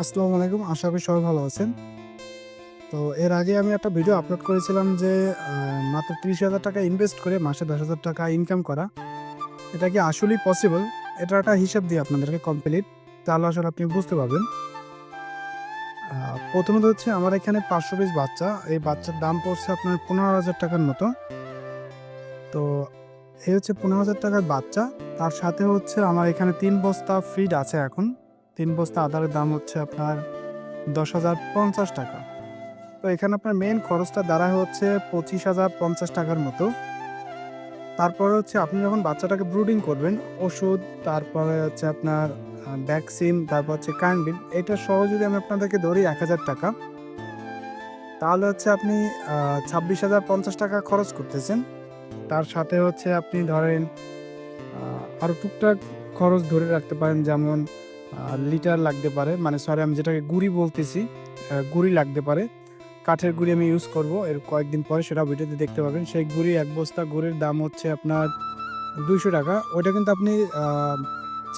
আসসালামু আলাইকুম, আশা করি সবাই ভালো আছেন। তো এর আগে আমি একটা ভিডিও আপলোড করেছিলাম যে মাত্র তিরিশ হাজার টাকা ইনভেস্ট করে মাসে দশ হাজার টাকা ইনকাম করা। এটা কি আসলেই পসিবল এটা একটা হিসাব দিয়ে আপনাদেরকে কমপ্লিট তাহলে আসলে আপনি বুঝতে পারবেন। প্রথমত হচ্ছে আমার এখানে পাঁচশো পিস বাচ্চা। এই বাচ্চার দাম পড়ছে আপনার পনেরো হাজার টাকার মতো। তো এই হচ্ছে পনেরো হাজার টাকার বাচ্চা। তার সাথে হচ্ছে আমার এখানে তিন বস্তা ফিড আছে এখন। তিন বস্তা আদারের দাম হচ্ছে আপনার দশ হাজার পঞ্চাশ টাকা। তো এখানে আপনার মেন খরচটা দাঁড়ায় হচ্ছে পঁচিশ হাজার পঞ্চাশ টাকার মতো। তারপরে হচ্ছে আপনি যখন বাচ্চাটাকে ব্রুডিং করবেন, ওষুধ, তারপরে হচ্ছে আপনার ভ্যাকসিন তারপর হচ্ছে কারেন্ট বিল এটা সহ যদি আমি আপনাদেরকে ধরি এক হাজার টাকা, তাহলে হচ্ছে আপনি ছাব্বিশ হাজার পঞ্চাশ টাকা খরচ করতেছেন। তার সাথে হচ্ছে আপনি ধরেন আরও টুকটাক খরচ ধরে রাখতে পারেন, যেমন লিটার লাগতে পারে। মানে সরি আমি যেটাকে গুড়ি বলতেছি গুড়ি লাগতে পারে। কাঠের গুড়ি আমি ইউজ করব। এর কয়েকদিন পরে সেটা ভিডিওতে দেখতে পাবেন। সেই গুড়ি এক বস্তা গুড়ির দাম হচ্ছে আপনার দুইশো টাকা। ওইটা কিন্তু আপনি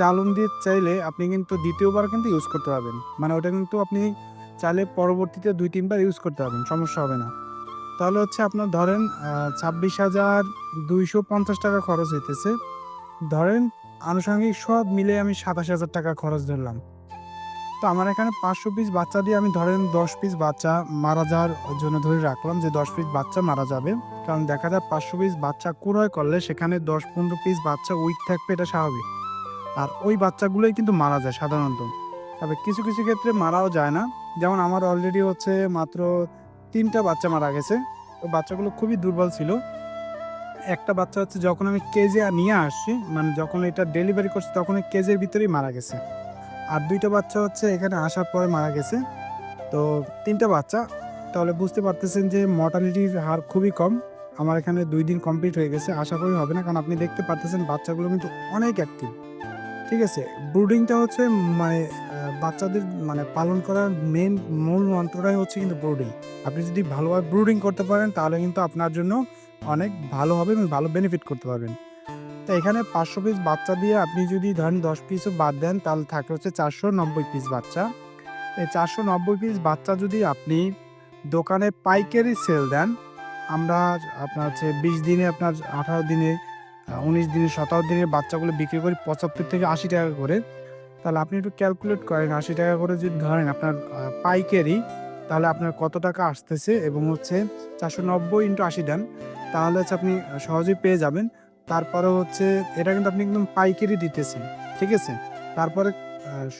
চালন দিয়ে চাইলে আপনি কিন্তু দ্বিতীয়বার কিন্তু ইউজ করতে পারবেন। মানে ওটা কিন্তু আপনি চাইলে পরবর্তীতে দুই তিনবার ইউজ করতে পারবেন। সমস্যা হবে না। তাহলে হচ্ছে আপনার ধরেন ছাব্বিশ হাজার দুইশো পঞ্চাশ টাকা খরচ হইতেছে। ধরেন আনুষঙ্গিক সব মিলে আমি সাতাশ হাজার টাকা খরচ ধরলাম। তো আমার এখানে পাঁচশো পিস বাচ্চা দিয়ে আমি ধরেন দশ পিস বাচ্চা মারা যাওয়ার জন্য ধরে রাখলাম যে দশ পিস বাচ্চা মারা যাবে। কারণ দেখা যায় পাঁচশো পিস বাচ্চা কুড়ায় করলে সেখানে দশ পনেরো পিস বাচ্চা উইক থাকবে এটা স্বাভাবিক। আর ওই বাচ্চাগুলোই কিন্তু মারা যায় সাধারণত। তবে কিছু কিছু ক্ষেত্রে মারাও যায় না। যেমন আমার অলরেডি হচ্ছে মাত্র তিনটা বাচ্চা মারা গেছে। তো বাচ্চাগুলো খুবই দুর্বল ছিল। একটা বাচ্চা হচ্ছে যখন আমি কেজে নিয়ে আসছি মানে যখন এটা ডেলিভারি করছি, তখন কেজের ভিতরেই মারা গেছে। আর দুইটা বাচ্চা হচ্ছে এখানে আসার পরে মারা গেছে। তো তিনটা বাচ্চা, তাহলে বুঝতে পারতেছেন যে মর্টালিটির হার খুবই কম। আমার এখানে দুই দিন কমপ্লিট হয়ে গেছে, আশা করি হবে না, কারণ আপনি দেখতে পারতেছেন বাচ্চাগুলো কিন্তু অনেক অ্যাক্টিভ ঠিক আছে? ব্রুডিংটা হচ্ছে মানে বাচ্চাদের মানে পালন করার মেন মূল মন্ত্রটাই হচ্ছে কিন্তু ব্রুডিং আপনি যদি ভালোভাবে ব্রুডিং করতে পারেন, তাহলে কিন্তু আপনার জন্য অনেক ভালো হবে এবং ভালো বেনিফিট করতে পারবেন। তো এখানে পাঁচশো পিস বাচ্চা দিয়ে আপনি যদি ধরেন দশ পিসও বাদ দেন, তাহলে থাকে হচ্ছে চারশো নব্বই পিস বাচ্চা। এই চারশো নব্বই পিস বাচ্চা যদি আপনি দোকানে পাইকারি সেল দেন, আমরা আপনার হচ্ছে বিশ দিনে, আপনার আঠারো দিনে উনিশ দিনে, সতেরো দিনে বাচ্চাগুলো বিক্রি করি পঁচাত্তর থেকে আশি টাকা করে। তাহলে আপনি একটু ক্যালকুলেট করেন, আশি টাকা করে যদি ধরেন আপনার পাইকারি, তাহলে আপনার কত টাকা আসতেছে এবং হচ্ছে চারশো নব্বই ইন্টু আশি দেন। তাহলে হচ্ছে আপনি সহজেই পেয়ে যাবেন। তারপরে হচ্ছে, এটা কিন্তু আপনি একদম পাইকারি দিতেছেন, ঠিক আছে? তারপরে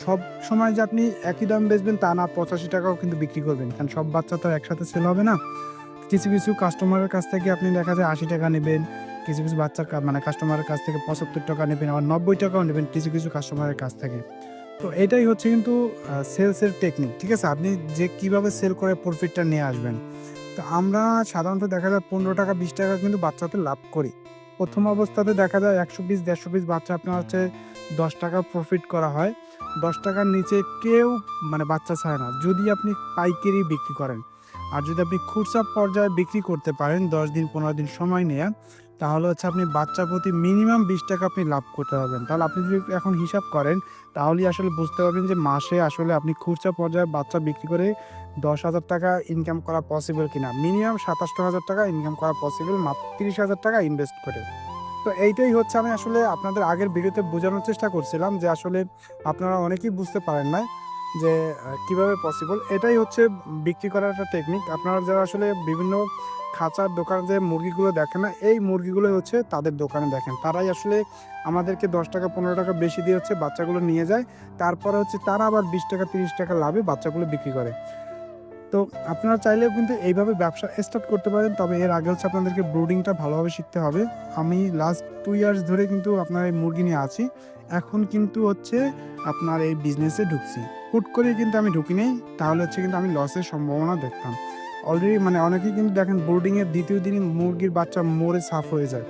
সব সময় যে আপনি একই দাম বেচবেন তা না পঁচাশি টাকাও কিন্তু বিক্রি করবেন। কারণ সব বাচ্চা তো একসাথে সেল হবে না। কিছু কিছু কাস্টমারের কাছ থেকে আপনি দেখা যায় আশি টাকা নেবেন, কিছু কিছু বাচ্চার মানে কাস্টমারের কাছ থেকে পঁচাত্তর টাকা নেবেন, আবার নব্বই টাকাও নেবেন কিছু কিছু কাস্টমারের কাছ থেকে। তো এটাই হচ্ছে কিন্তু সেলসের টেকনিক ঠিক আছে? আপনি যে কীভাবে সেল করে প্রফিটটা নিয়ে আসবেন। তো আমরা সাধারণত দেখা যায় পনেরো টাকা, বিশ টাকা কিন্তু বাচ্চাতে লাভ করি। প্রথম অবস্থাতে দেখা যায় একশো পিস, দেড়শো পিস বাচ্চা আপনার হচ্ছে দশ টাকা প্রফিট করা হয়। দশ টাকার নিচে কেউ মানে বাচ্চা ছাড়ে না। যদি আপনি পাইকারি বিক্রি করেন। আর যদি আপনি খুচরা পর্যায়ে বিক্রি করতে পারেন, দশ দিন, পনেরো দিন সময় নিয়ে তাহলে হচ্ছে আপনি বাচ্চা প্রতি মিনিমাম বিশ টাকা আপনি লাভ করতে পারবেন। তাহলে আপনি যদি এখন হিসাব করেন, তাহলেই আসলে বুঝতে পারবেন যে মাসে আসলে আপনি খুচরা পর্যায়ে বাচ্চা বিক্রি করে দশ হাজার টাকা ইনকাম করা পসিবল কিনা। মিনিমাম সাতাশটা হাজার টাকা ইনকাম করা পসিবল মাত্র তিরিশ হাজার টাকা ইনভেস্ট করে। তো এইটাই হচ্ছে আমি আসলে আপনাদের আগের ভিডিওতে বোঝানোর চেষ্টা করছিলাম যে আসলে আপনারা অনেকেই বুঝতে পারেন না যে কীভাবে পসিবল এটাই হচ্ছে বিক্রি করার একটা টেকনিক আপনারা যারা আসলে বিভিন্ন খাঁচার দোকান যে মুরগিগুলো দেখেন না, এই মুরগিগুলো হচ্ছে তাদের দোকানে দেখেন। তারাই আসলে আমাদেরকে দশ টাকা, পনেরো টাকা বেশি দিয়ে হচ্ছে বাচ্চাগুলো নিয়ে যায়। তারপরে হচ্ছে তারা আবার বিশ টাকা, তিরিশ টাকা লাভে বাচ্চাগুলো বিক্রি করে। তো আপনারা চাইলেও কিন্তু এইভাবে ব্যবসা স্টার্ট করতে পারেন, তবে এর আগে হচ্ছে আপনাদেরকে ব্রুডিংটা ভালোভাবে শিখতে হবে। আমি লাস্ট টু ইয়ার্স ধরে কিন্তু আপনার এই মুরগি নিয়ে আছি। এখন কিন্তু হচ্ছে আপনার এই বিজনেসে ঢুকছি। হুট করে কিন্তু আমি ঢুকি নেই তাহলে হচ্ছে কিন্তু আমি লসের সম্ভাবনা দেখতাম। অলরেডি মানে অনেকেই কিন্তু দেখেন বোর্ডিংয়ের দ্বিতীয় দিনই মুরগির বাচ্চা মরে সাফ হয়ে যায়।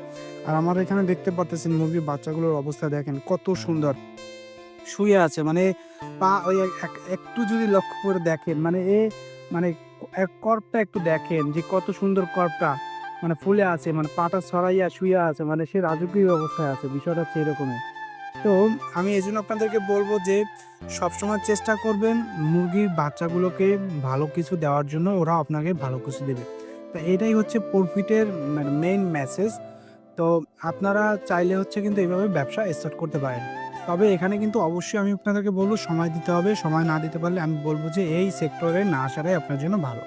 আর আমার এখানে দেখতে পারতেছেন মুরগির বাচ্চাগুলোর অবস্থা দেখেন, কত সুন্দর। শুয়ে আছে মানে পা ওই এক- এক- একটু যদি লক্ষ্য করে দেখেন মানে এ মানে কর্পটা একটু দেখেন যে কত সুন্দর কর্পটা। মানে ফুলে আছে মানে পাটা ছড়াইয়া শুয়ে আছে মানে সে রাজকীয় অবস্থায় আছে, বিষয়টা হচ্ছে এরকমই। তো আমি এই জন্য আপনাদেরকে বলব যে সবসময় চেষ্টা করবেন মুরগির বাচ্চাগুলোকে ভালো কিছু দেওয়ার জন্য ওরা আপনাকে ভালো কিছু দেবে। তো এটাই হচ্ছে প্রফিটের মানে মেইন মেসেজ তো আপনারা চাইলে হচ্ছে কিন্তু এইভাবে ব্যবসা স্টার্ট করতে পারেন। তবে এখানে কিন্তু অবশ্যই আমি আপনাদেরকে বলব, সময় দিতে হবে। সময় না দিতে পারলে আমি বলব যে এই সেক্টরে না আসাটাই আপনার জন্য ভালো।